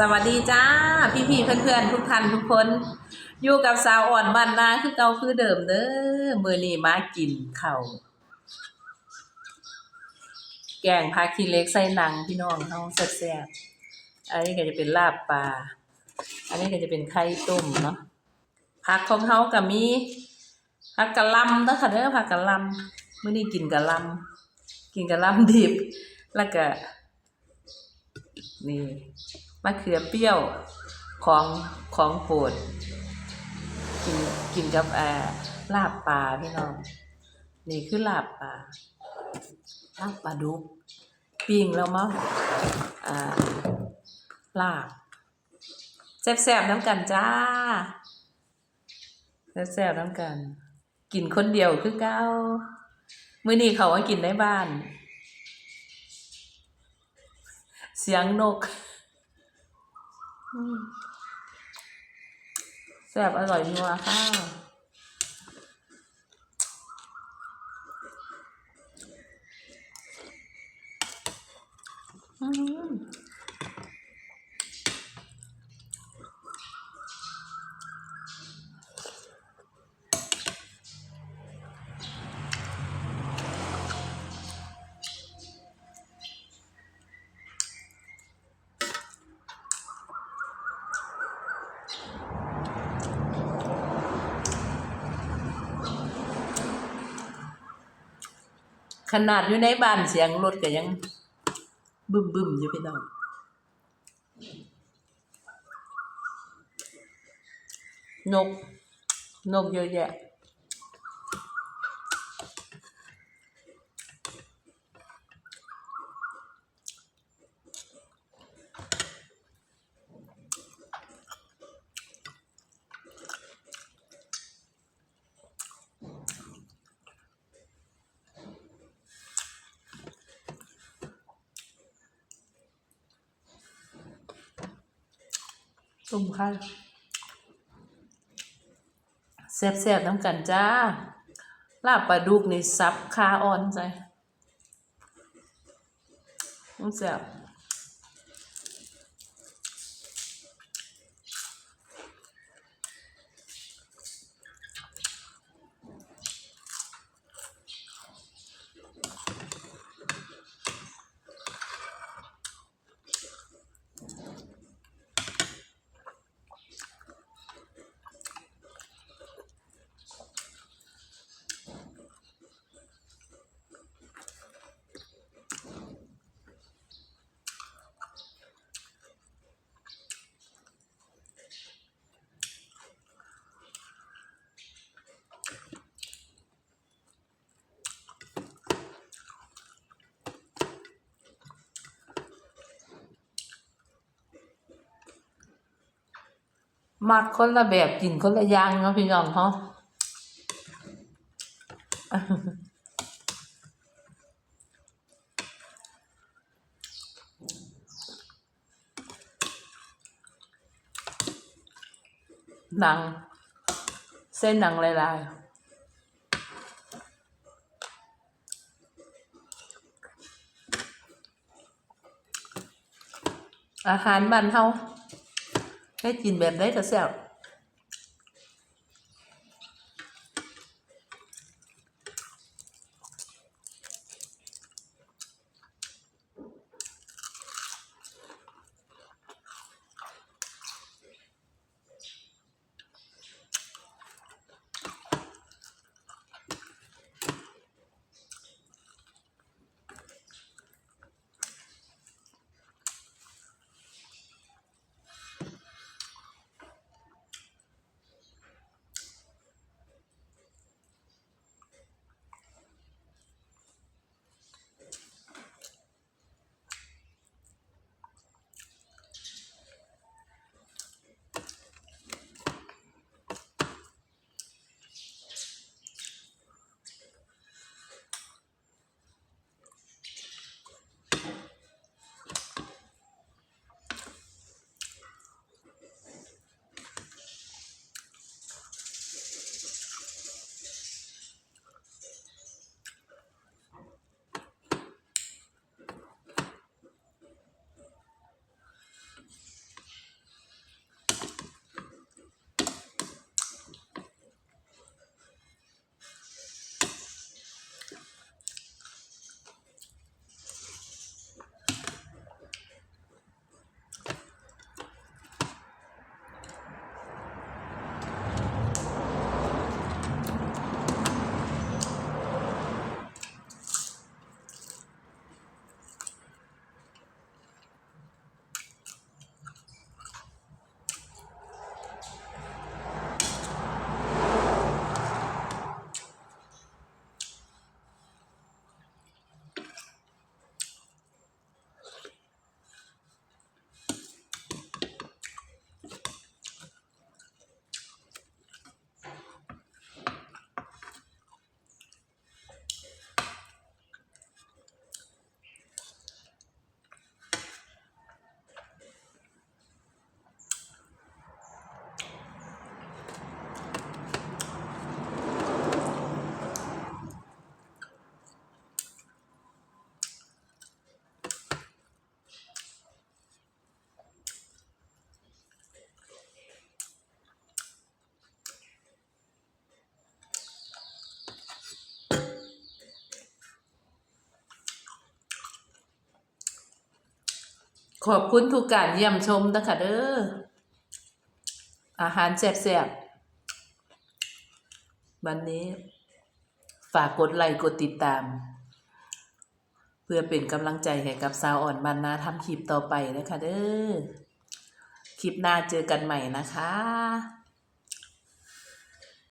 สวัสดีจ้า พี่พี่ๆเพื่อนทุกท่านทุกคน อยู่กับสาวอ่อนบ้านนาคือเก่าคือเดิมเด้อมือนี้มากินเข้าแกงผักขี้เล็กใส่หนังพี่น้องเฮาแซ่บๆอันนี้ก็จะเป็นลาบปลาอันนี้ก็จะเป็นไข่ต้มเนาะผักของเฮาก็มีผักกะลำเด้อค่ะเด้อผักกะล่ำมื้อนี้กินกะลำกินกะลำดิบแล้วก็นี่ มะเขือเปรี้ยวของของโปรดกินกินกับอ่าลาบปลาพี่น้อง นี่คือลาบปลาลาบปลาดุกปิ้งแล้วมั้งอ่าลาบแซ่บๆน้ำกันจ้าแซ่บๆน้ำกัน กินคนเดียวคือเก้ามื้อนี้เขาว่ากินในบ้าน เสียงนก แซ่บอร่อยนัวค่ะอืม ขนาดอยู่ในบ้านเสียงรถก็ยัง บึ้มบึมอยู่พี่น้องนก นกเยอะแยะ ต้มไข่แซ่บๆน้ำกันจ้า ลาบปลาดุกนี่ซับคาอ่อนใจมันแซ่บ มักคนละแบบกินคนละอย่างเนาะพี่น้องเฮาหนัง เส้นหนังลายๆอาหารบ้านเฮา ให้กินแบบได้ก็แซ่บ ขอบคุณทุกการเยี่ยมชมนะคะเด้อ อาหารแซ่บๆวันนี้ ฝากกดไลค์กดติดตาม เพื่อเป็นกำลังใจให้กับสาวอ่อนบานนาทำคลิปต่อไปนะคะเด้อ คลิปหน้าเจอกันใหม่นะคะ